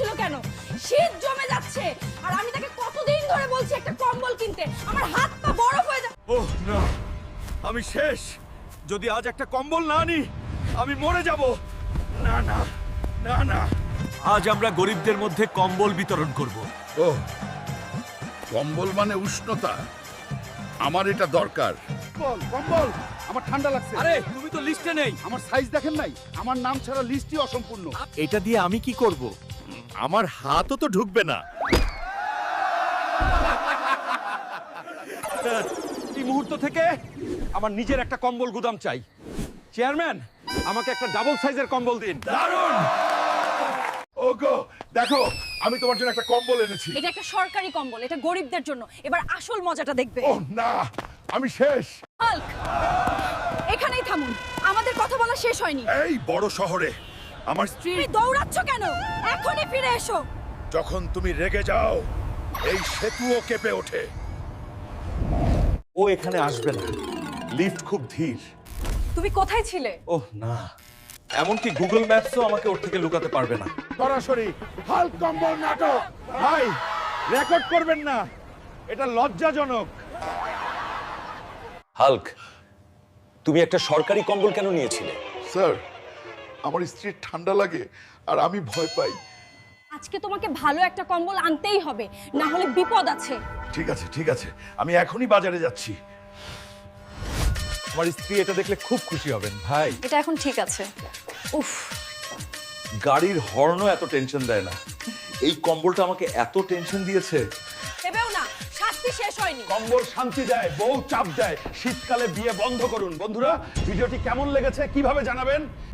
করছিল কেন? শীত জমে যাচ্ছে। আর আমি তাকে কতদিন ধরে বলছি একটা কম্বল কিনতে? আমার হাত পা বরফ হয়ে যাচ্ছে ওহ না। আমি শেষ। যদি আজ একটা কম্বল না আনি আমি মরে যাব। না না না না। আজ আমরা গরিবদের মধ্যে কম্বল বিতরণ করব। ও কম্বল মানে উষ্ণতা। আমার এটা দরকার। কম্বল কম্বল। আমার ঠান্ডা লাগছে। আরে তুমি তো লিস্টে নেই। আমার সাইজ দেখেন নাই। আমার নাম ছাড়া লিস্টই অসম্পূর্ণ। এটা দিয়ে আমি কি করব? আমার হাতও তো ঢুকবে না। এই মুহূর্ত থেকে আমার নিজের একটা কম্বল গুদাম চাই। চেয়ারম্যান আমাকে একটা ডাবল সাইজের কম্বল দিন। দারুণ! ওগো দেখো আমি তোমার জন্য একটা কম্বল এনেছি। এটা একটা সরকারি কম্বল এটা গরিবদের জন্য। এবার আসল মজাটা দেখবে। ও না আমি শেষ। হাল্ক এখানেই থামুন। আমাদের কথা বলা শেষ হয়নি। এই বড় শহরে আমার স্ত্রী তুমি দৌড়াচ্ছ কেন? এখনই ফিরে এসো। যখন তুমি রেগে যাও এই সেতুও কেঁপে ওঠে। ও এখানে আসবে না। লিফট খুব ধীর। তুমি কোথায় ছিলে? ওহ না। এমনকি গুগল ম্যাপসও আমাকে ওর থেকে লুকাতে পারবে না। সরাসরি হাল্ক কম্বল নাটক। ভাই রেকর্ড করবেন না। এটা লজ্জাজনক। হাল্ক তুমি একটা সরকারি কম্বল কেন নিয়েছিলে? স্যার আমার স্ত্রীর ঠান্ডা লাগে আর আমি ভয় পাই। আজকে তোমাকে ভালো একটা কম্বল আনতেই হবে না হলে বিপদ আছে। ঠিক আছে ঠিক আছে। আমি এখনই বাজারে যাচ্ছি। আমার স্ত্রী এটা দেখলে খুব খুশি হবেন। ভাই। এটা এখন ঠিক আছে। উফ। গাড়ির হর্নও এত টেনশন দেয় না। এই কম্বলটা আমাকে এত টেনশন দিয়েছে। ভেবেও না শাস্তি শেষ হয়নি। কম্বল শান্তি দেয় বউ চাপ দেয়। শীতকালে বিয়ে বন্ধ করুন। বন্ধুরা ভিডিওটি কেমন লেগেছে কীভাবে জানাবেন?